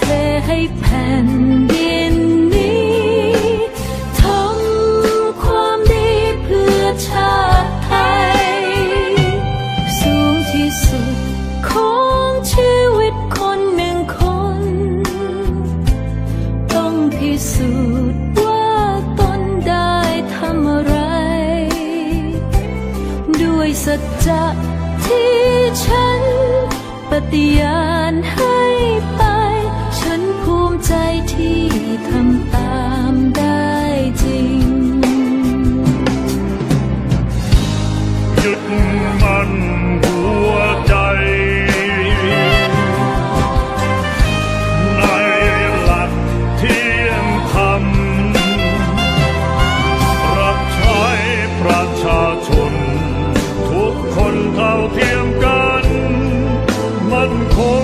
เทให้แผ่นดิน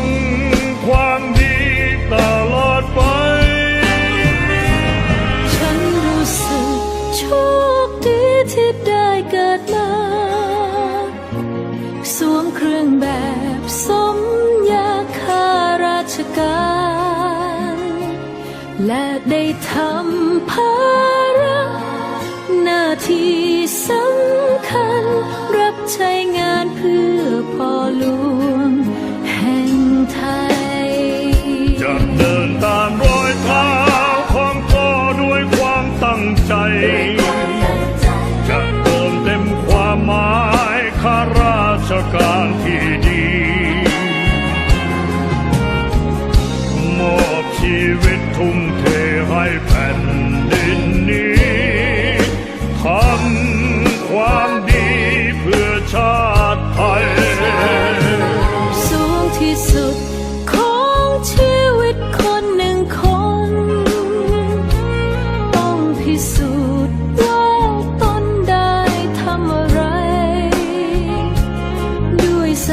งความดีตลอดไป ฉันรู้สึกโชคดีที่ได้เกิดมา สวมเครื่องแบบสมยาคาราชการ และได้ทำภาระหน้าที่สำคัญ รับใช้งานเพื่อพ่อหลวง